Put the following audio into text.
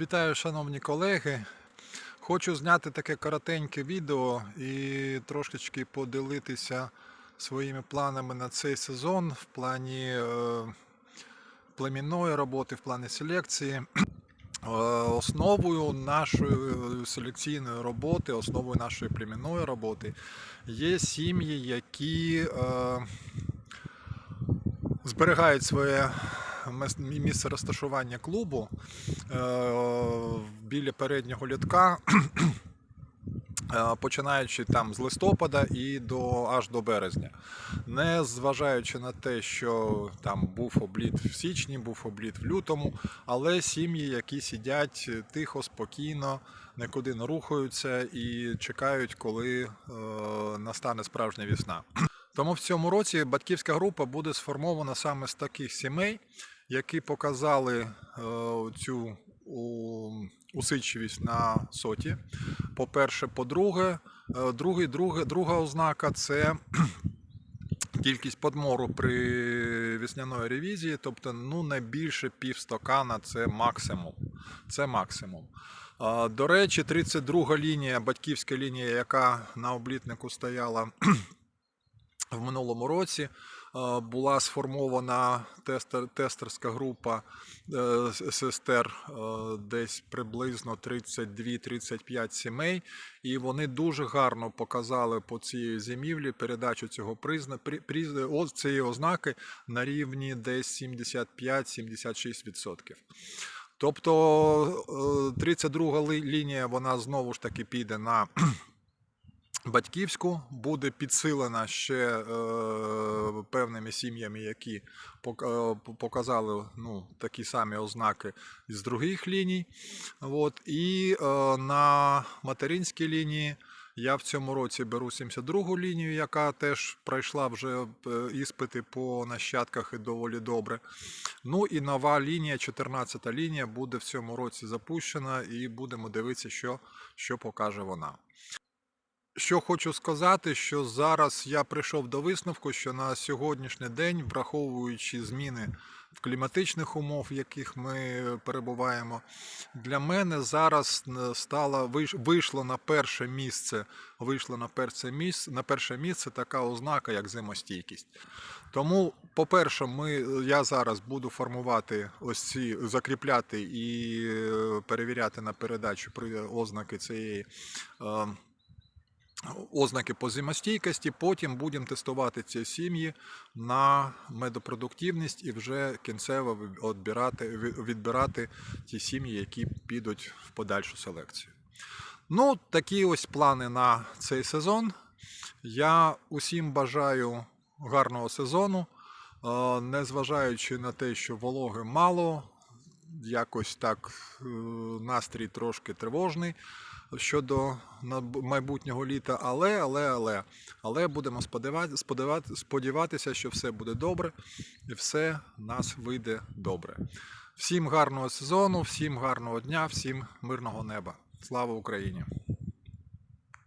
Вітаю, шановні колеги. Хочу зняти таке коротеньке відео і трошечки поділитися своїми планами на цей сезон в плані е, племінної роботи, в плані селекції. Е, Основою нашої селекційної роботи, основою нашої племінної роботи є сім'ї, які е, зберігають своє місце розташування клубу е, біля переднього літка, е, починаючи там з листопада і до аж до березня. Не зважаючи на те, що там був обліт в січні, був обліт в лютому, але сім'ї, які сидять тихо, спокійно, нікуди не рухаються і чекають, коли е, настане справжня весна. Тому в цьому році батьківська група буде сформована саме з таких сімей, які показали е, цю усидчивість на соті. По-перше, по-друге, е, другий, друге, друга ознака це кількість подмору при весняної ревізії, тобто ну, не більше півстакана це максимум. Це максимум. До речі, 32 лінія, батьківська лінія, яка на облітнику стояла в минулому році, була сформована тестер, тестерська група е, сестер е, десь приблизно 32-35 сімей, і вони дуже гарно показали по цій зимівлі передачу цього призна, цієї ознаки на рівні десь 75-76%. Тобто е, 32 ли- лінія вона знову ж таки піде на батьківську, буде підсилена ще певними сім'ями, які е, показали ну, такі самі ознаки з других ліній. От. І е, на материнській лінії я в цьому році беру 72-гу лінію, яка теж пройшла вже е, іспити по нащадках і доволі добре. Ну і нова лінія, 14-та лінія, буде в цьому році запущена, і будемо дивитися, що, що покаже вона. Що хочу сказати, що зараз я прийшов до висновку, що на сьогоднішній день, враховуючи зміни в кліматичних умов, в яких ми перебуваємо, для мене зараз е, стало вийшло на перше місце. Вийшло на перше місце, на перше місце така ознака, як зимостійкість. Тому, по-перше, ми, я зараз буду формувати ось ці, закріпляти і е, перевіряти на передачу при ознаки цієї. е, ознаки по зимостійкості, потім будемо тестувати ці сім'ї на медопродуктивність і вже кінцево відбирати, відбирати ті сім'ї, які підуть в подальшу селекцію. Ну, такі ось плани на цей сезон. Я усім бажаю гарного сезону, незважаючи на те, що вологи мало, якось так е, настрій трошки тривожний щодо майбутнього літа, але, але, але, але будемо сподівати, сподівати, сподіватися, що все буде добре і все нас вийде добре. Всім гарного сезону, всім гарного дня, всім мирного неба. Слава Україні!